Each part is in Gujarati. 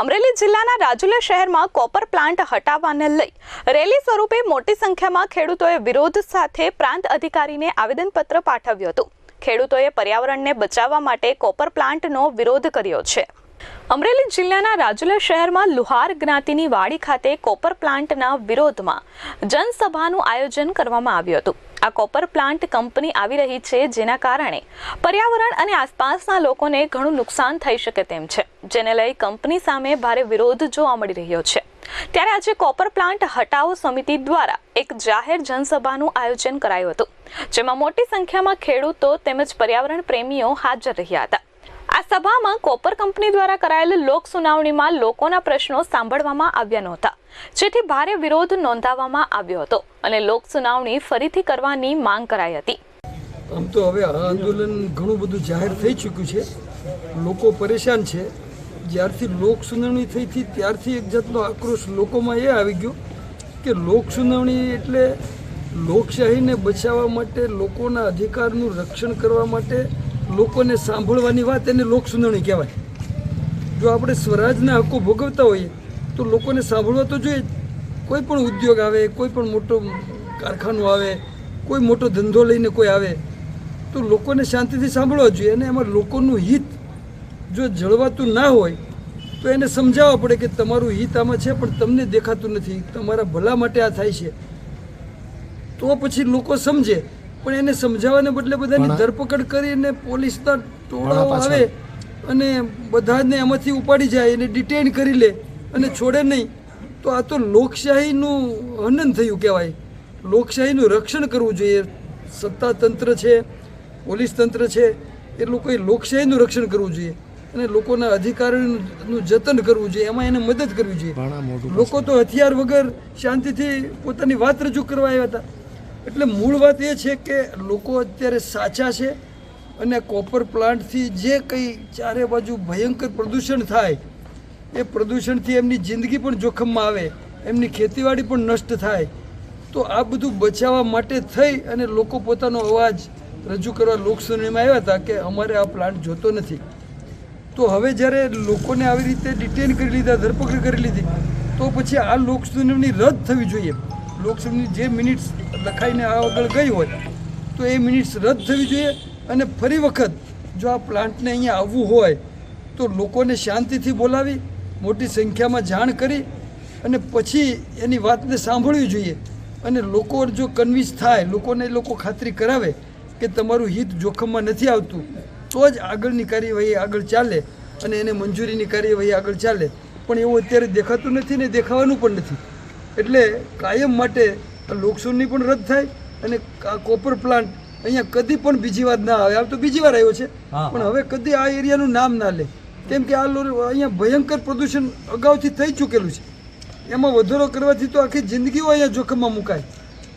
અમરેલી જિલ્લાના રાજુલા શહેરમાં કોપર પ્લાન્ટ હટાવવાને લઈ રેલી સ્વરૂપે મોટી સંખ્યામાં ખેડૂતોએ વિરોધ સાથે પ્રાંત અધિકારીને આવેદનપત્ર પાઠવ્યું હતું. ખેડૂતોએ પર્યાવરણને બચાવવા માટે કોપર પ્લાન્ટનો વિરોધ કર્યો છે. અમરેલી જિલ્લાના રાજુલા શહેરમાં લુહાર જ્ઞાતિની વાડી ખાતે કોપર પ્લાન્ટના વિરોધમાં જનસભાનું આયોજન કરવામાં આવ્યું હતું. આ કોપર પ્લાન્ટ કંપની આવી રહી છે જેના કારણે પર્યાવરણ અને આસપાસના લોકોને ઘણું નુકસાન થઈ શકે તેમ છે, જેને લઈ કંપની સામે ભારે વિરોધ જોવા મળી રહ્યો છે. ત્યારે આજે કોપર પ્લાન્ટ હટાવો સમિતિ દ્વારા એક જાહેર જનસભાનું આયોજન કરાયું હતું, જેમાં મોટી સંખ્યામાં ખેડૂતો તેમજ પર્યાવરણ પ્રેમીઓ હાજર રહ્યા હતા. આ સભામાં કોપર કંપની દ્વારા કરાયેલ લોક સુનાવણીમાં લોકોના પ્રશ્નો સાંભળવામાં આવ્યા નહોતા. જેથી ભારે વિરોધ નોંધાવવામાં આવ્યો હતો અને લોક સુનાવણી ફરીથી કરવાની માંગ કરાઈ હતી. આમ તો હવે આ આંદોલન ઘણું બધું જાહેર થઈ ચૂક્યું છે. લોકો પરેશાન છે. જ્યારથી લોક સુનાવણી થઈ હતી, ત્યારથી એક જાતનો આક્રોશ લોકોમાં એ આવી ગયો કે લોક સુનાવણી એટલે લોકશાહીને બચાવવા માટે, લોકોના અધિકારનું રક્ષણ કરવા માટે લોકોને સાંભળવાની વાત એને લોક સુનાવણી કહેવાય. જો આપણે સ્વરાજના હક્કો ભોગવતા હોઈએ, તો લોકોને સાંભળવા તો જોઈએ. કોઈ પણ ઉદ્યોગ આવે, કોઈ પણ મોટો કારખાનું આવે, કોઈ મોટો ધંધો લઈને કોઈ આવે, તો લોકોને શાંતિથી સાંભળવા જોઈએ અને એમાં લોકોનું હિત જો જળવાતું ના હોય, તો એને સમજાવવા પડે કે તમારું હિત આમાં છે, પણ તમને દેખાતું નથી. તમારા ભલા માટે આ થાય છે. તો પછી લોકો સમજે પણ એને સમજાવવાને બદલે બધાની ધરપકડ કરીને પોલીસના ટોળાઓ આવે અને બધાને એમાંથી ઉપાડી જાય એને ડિટેન કરી લે અને છોડે નહીં તો આ તો લોકશાહીનું હનન થયું કહેવાય. લોકશાહીનું રક્ષણ કરવું જોઈએ. સત્તા તંત્ર છે પોલીસ તંત્ર છે એ લોકોએ લોકશાહીનું રક્ષણ કરવું જોઈએ અને લોકોના અધિકારોનું જતન કરવું જોઈએ. એમાં એને મદદ કરવી જોઈએ. લોકો તો હથિયાર વગર શાંતિથી પોતાની વાત રજૂ કરવા આવ્યા હતા. એટલે મૂળ વાત એ છે કે લોકો અત્યારે સાચા છે અને કોપર પ્લાન્ટથી જે કંઈ ચારે બાજુ ભયંકર પ્રદૂષણ થાય, એ પ્રદૂષણથી એમની જિંદગી પણ જોખમમાં આવે, એમની ખેતીવાડી પણ નષ્ટ થાય, તો આ બધું બચાવવા માટે થઈ અને લોકો પોતાનો અવાજ રજૂ કરવા લોકસુનાવણીમાં આવ્યા હતા કે અમારે આ પ્લાન્ટ જોતો નથી. તો હવે જ્યારે લોકોને આવી રીતે ડિટેન કરી લીધા, ધરપકડ કરી લીધી, તો પછી આ લોકસુનાવણી રદ થવી જોઈએ. લોકસભાની જે મિનિટ્સ લખાઈને આગળ ગઈ હોય, તો એ મિનિટ્સ રદ થવી જોઈએ અને ફરી વખત જો આ પ્લાન્ટને અહીંયા આવવું હોય, તો લોકોને શાંતિથી બોલાવી, મોટી સંખ્યામાં જાણ કરી અને પછી એની વાતને સાંભળવી જોઈએ. અને લોકો જો કન્વિન્સ થાય, લોકોને લોકો ખાતરી કરાવે કે તમારું હિત જોખમમાં નથી આવતું, તો જ આગળની કાર્યવાહી આગળ ચાલે અને એને મંજૂરીની કાર્યવાહી આગળ ચાલે. પણ એવું અત્યારે દેખાતું નથી ને દેખાવાનું પણ નથી. એટલે કાયમ માટે આ પણ રદ થાય અને કોપર પ્લાન્ટ અહીંયા કદી પણ બીજી વાર ના આવે. આમ તો બીજી વાર આવ્યો છે. પણ હવે કદી આ એરિયાનું નામ ના લે. કેમ કે આ અહીંયા ભયંકર પ્રદૂષણ અગાઉથી થઈ ચૂકેલું છે. એમાં વધારો કરવાથી તો આખી જિંદગીઓ અહીંયા જોખમમાં મુકાય.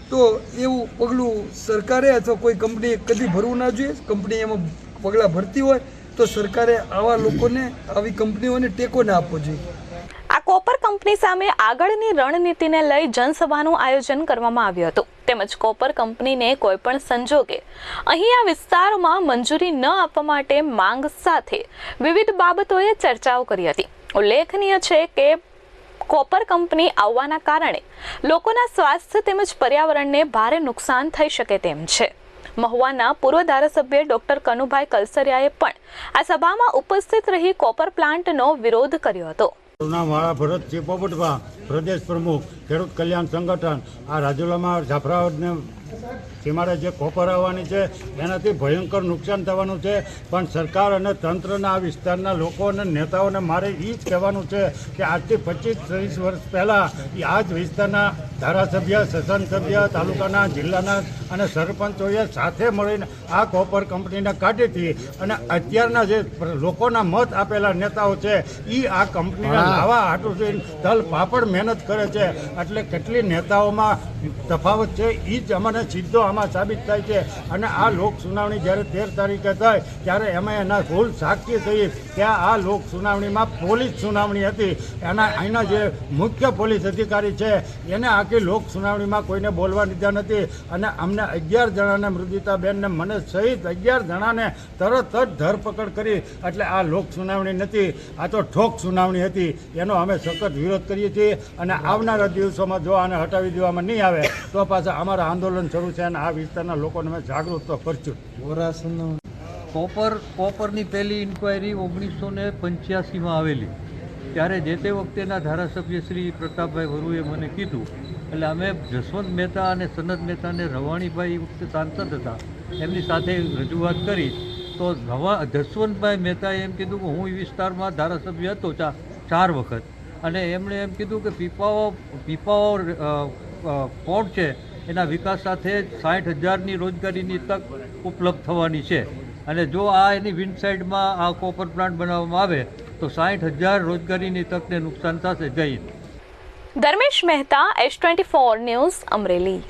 તો એવું પગલું સરકારે અથવા કોઈ કંપનીએ કદી ભરવું ના જોઈએ. કંપની એમાં પગલાં ભરતી હોય તો સરકારે આવા લોકોને આવી કંપનીઓને ટેકો ના આપવો જોઈએ. કંપની સામે આગળની રણનીતિને લઈ જનસભાનું આયોજન કરવામાં આવ્યું હતું. તેમજ કોપર કંપનીને કોઈપણ સંજોગે. અહીં આ વિસ્તારમાં મંજૂરી ન આપવા માટે માંગ સાથે વિવિધ બાબતોએ ચર્ચાઓ કરી હતી. ઉલ્લેખનીય છે કે કોપર કંપની આવવાના કારણે લોકોના સ્વાસ્થ્ય તેમજ પર્યાવરણને ભારે નુકસાન થઈ શકે તેમ છે. મહુવાના પૂર્વ ધારાસભ્ય ડોક્ટર કનુભાઈ કલસરિયાએ પણ આ સભામાં ઉપસ્થિત રહી કોપર પ્લાન્ટનો વિરોધ કર્યો હતો. નામ વાળા ભરતસિંહ પોપટભા, પ્રદેશ પ્રમુખ, ખેડૂત કલ્યાણ સંગઠન, આ રાજુલામાં જાફરાબાદને સીમાડે જે કોપર આવવાની છે, એનાથી ભયંકર નુકસાન થવાનું છે. પણ સરકાર અને તંત્રના આ વિસ્તારના લોકો અને નેતાઓને મારે એ જ કહેવાનું છે કે આજથી પચીસ, ત્રીસ વર્ષ પહેલાં આ જ વિસ્તારના ધારાસભ્ય સસન સભ્ય તાલુકાના જિલ્લાના અને સરપંચોએ સાથે મળીને આ કોપર કંપનીને કાઢી હતી. અને અત્યારના જે લોકોના મત આપેલા નેતાઓ છે એ આ કંપનીના આવા હાટું થઈને તલ પાપડ મહેનત કરે છે. એટલે કેટલી નેતાઓમાં તફાવત છે એ જ અમને સીધો આમાં સાબિત થાય છે. અને આ લોક સુનાવણી જ્યારે તેર તારીખે થાય ત્યારે એમાં એના ભૂલ સાક્ષી થઈ. ત્યાં આ લોક સુનાવણીમાં પોલીસ સુનાવણી હતી. એના અહીંના જે મુખ્ય પોલીસ અધિકારી છે એને આ આખી લોક સુનાવણીમાં કોઈને બોલવા દીધા નથી. અને અમને અગિયાર જણાને મૃદિતાબેનને મને સહિત અગિયાર જણાને તરત જ ધરપકડ કરી. એટલે આ લોક સુનાવણી નથી, આ તો ઠોક સુનાવણી હતી. એનો અમે સખત વિરોધ કરીએ છીએ. અને આવનારા દિવસોમાં જો આને હટાવી દેવામાં નહીં આવે, તો પાછા અમારા આંદોલન શરૂ છે અને આ વિસ્તારના લોકોને અમે જાગૃત તો કરશું. કોપર, કોપરની પહેલી ઇન્ક્વાયરી ઓગણીસો ને પંચ્યાસીમાં આવેલી. ત્યારે જે તે વખતેના ધારાસભ્ય શ્રી પ્રતાપભાઈ વરુએ મને કીધું, એટલે અમે જસવંત મહેતા અને સનત મહેતાને રવાણીભાઈ વખતે સાંસદ હતા. એમની સાથે રજૂઆત કરી. તો રવા, જસવંતભાઈ મહેતાએ એમ કીધું કે હું એ વિસ્તારમાં ધારાસભ્ય હતો ચા, ચાર વખત. અને એમણે એમ કીધું કે પીપાઓ પીપાઓ પોર્ટ છે? એના વિકાસ સાથે સાઠ હજારની રોજગારીની તક ઉપલબ્ધ થવાની છે. અને જો આ એની વિન્ડ સાઇડમાં આ કોપર પ્લાન્ટ બનાવવામાં આવે તો સાઠ હજાર રોજગારીની તકને નુકસાન થશે જઈ Dharmesh Mehta S twenty four news Amreli.